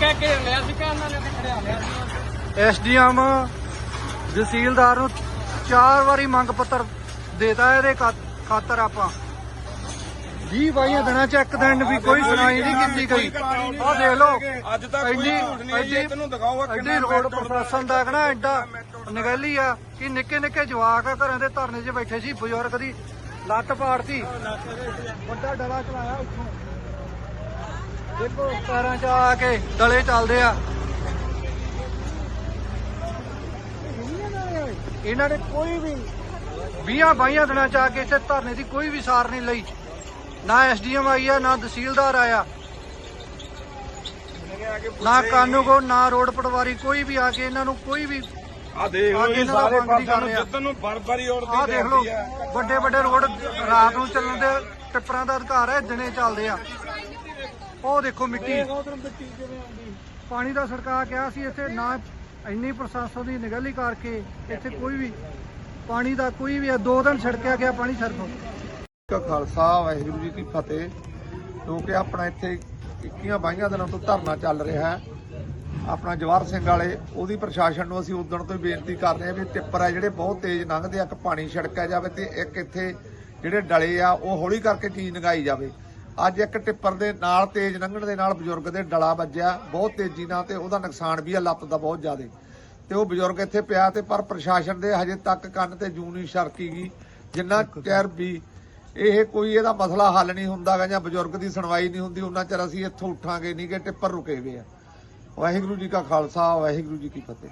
ਕਹਿ ਕੇ ਲਿਆ ਸੀ ਕਿ ਉਹਨਾਂ ਨੇ ਤੇ ਖੜਿਆ ਲਿਆ ਸੀ। ਐਸਡੀਐਮ ਤਹਿਸੀਲਦਾਰ ਨੂੰ ਚਾਰ ਵਾਰੀ ਮੰਗ ਪੱਤਰ ਦੇਤਾ ਇਹਦੇ ਖਾਤਰ ਆਪਾਂ। 20 ਬਾਈਆਂ ਦਿਨਾਂ ਚ ਇੱਕ ਦਿਨ ਵੀ ਕੋਈ ਸੁਣਾਈ ਨਹੀਂ ਕੀਤੀ ਗਈ। ਆਹ ਦੇਖ ਲਓ ਅੱਜ ਤੱਕ ਕੋਈ ਝੂਠ ਨਹੀਂ ਹੈ ਜੀ, ਐਡੀ ਤੈਨੂੰ ਦਿਖਾਓ ਕਿੰਨਾ ਰੋਡ ਪ੍ਰਸ਼ਾਸਨ ਦਾ ਕਹਣਾ ਐਡਾ ਨਿਗਹਿਲੀ ਆ ਕਿ ਨਿੱਕੇ ਨਿੱਕੇ ਜਵਾਕ ਆ ਘਰਾਂ ਦੇ ਧਰਨੇ 'ਚ ਬੈਠੇ ਸੀ ਬਜ਼ੁਰਗ ਦੀ ਲੱਤ ਪਾੜਤੀ। ਵੱਡਾ ਡਲਾ ਚਲਾਇਆ ਉੱਥੋਂ। ਦੇਖੋ ਪੈਰਾਂ 'ਚ ਆ ਕੇ ਡਲੇ ਚੱਲਦੇ ਆ। ਇਹਨਾਂ ਨੇ ਕੋਈ ਵੀ 20 ਬਾਈਆਂ ਦਿਨਾਂ ਚ ਆ ਕੇ ਇੱਥੇ ਧਰਨੇ ਦੀ ਕੋਈ ਵੀ ਸਾਰ ਨਹੀਂ ਲਈ। ਨਾ ਐਸਡੀਐਮ ਆਈ ਆ ਨਾ ਤਹਿਸੀਲਦਾਰ ਆਇਆ। ਨਾ ਕਾਨੂੰਗੋ ਨਾ ਰੋਡ ਪਟਵਾਰੀ ਕੋਈ ਵੀ ਆ ਕੇ ਇਹਨਾਂ ਨੂੰ ਕੋਈ ਵੀ ਆ ਦੇਖ ਲਓ ਦਾ ਸਾਰੇ ਪਾਸਿਆਂ ਨੂੰ। ਜਿੱਦਨ ਨੂੰ ਬਰਬਰੀ ਔਰਤੀ ਆਹ ਦੇਖ ਲਓ ਵੱਡੇ ਵੱਡੇ ਰੋਡ ਰਾਤ ਨੂੰ ਚੱਲਣ ਦੇ ਟਿੱਪਰਾਂ ਦਾ ਅਧਿਕਾਰ ਹੈ ਦਿਨੇ ਚੱਲਦੇ ਆ। ਉਹ ਦੇਖੋ ਮਿੱਟੀ। ਪਾਣੀ ਦਾ ਸੜਕਾ ਕਿਹਾ ਸੀ ਇੱਥੇ ਨਾ ਇੰਨੀ ਪ੍ਰਸ਼ਾਸਨ ਦੀ ਨਿਗਰਾਨੀ ਕਰਕੇ ਇੱਥੇ ਕੋਈ ਵੀ ਪਾਣੀ ਦਾ ਕੋਈ ਵੀ ਦੋ ਦਿਨ ਛੜਕਿਆ ਗਿਆ ਪਾਣੀ ਛੜਕੋ ਕਾ ਖਾਲਸਾ ਵਾਹਿਗੁਰੂ ਜੀ ਕੀ ਫਤਿਹ। ਕਿਉਂਕਿ ਆਪਣਾ ਇੱਥੇ 21 ਬਾਈਆਂ ਦਿਨਾਂ ਤੋਂ ਧਰਨਾ ਚੱਲ ਰਿਹਾ ਹੈ। ਆਪਣਾ ਜਵਾਹਰ ਸਿੰਘ ਵਾਲੇ ਉਹਦੀ ਪ੍ਰਸ਼ਾਸਨ ਨੂੰ ਅਸੀਂ ਉਦੋਂ ਤੋਂ ਹੀ ਬੇਨਤੀ ਕਰ ਰਹੇ ਹਾਂ ਵੀ ਟਿੱਪਰ ਆ ਜਿਹੜੇ ਬਹੁਤ ਤੇਜ਼ ਲੰਘਦੇ ਆ ਇੱਕ ਪਾਣੀ ਛੜਕਿਆ ਜਾਵੇ ਤੇ ਇੱਕ ਇੱਥੇ ਜਿਹੜੇ ਡਲੇ ਆ ਉਹ ਹੌਲੀ ਕਰਕੇ ਚੀਜ਼ ਨਗਾਈ ਜਾਵੇ। ਅੱਜ ਇੱਕ ਟਿੱਪਰ ਦੇ ਨਾਲ ਤੇਜ਼ ਲੰਘਣ ਦੇ ਨਾਲ ਬਜ਼ੁਰਗ ਦੇ ਡਲਾ ਵੱਜਿਆ ਬਹੁਤ ਤੇਜ਼ੀ ਨਾਲ ਤੇ ਉਹਦਾ ਨੁਕਸਾਨ ਵੀ ਆ ਲੱਤ ਦਾ ਬਹੁਤ ਜ਼ਿਆਦਾ। ਤੇ ਉਹ ਬਜ਼ੁਰਗ ਇੱਥੇ ਪਿਆ ਤੇ ਪਰ ਪ੍ਰਸ਼ਾਸਨ ਦੇ ਹਜੇ ਤੱਕ ਕੰਨ ਤੇ ਜੂੰ ਨਹੀਂ ਸਰਕੀਗੀ ਜਿੰਨਾ ਚਿਰ ਵੀ ਇਹ ਕੋਈ ਇਹਦਾ ਮਸਲਾ ਹੱਲ ਨਹੀਂ ਹੁੰਦਾਗਾ ਜਾਂ ਬਜ਼ੁਰਗ ਦੀ ਸੁਣਵਾਈ ਨਹੀਂ ਹੁੰਦੀ ਉਹਨਾਂ ਚਿਰ ਅਸੀਂ ਇੱਥੋਂ ਉੱਠਾਂਗੇ ਨਹੀਂ ਕਿ ਟਿੱਪਰ ਰੁਕੇ ਹੋਏ ਆ। ਵਾਹਿਗੁਰੂ ਜੀ ਕਾ ਖਾਲਸਾ ਵਾਹਿਗੁਰੂ ਜੀ ਕੀ ਫਤਿਹ।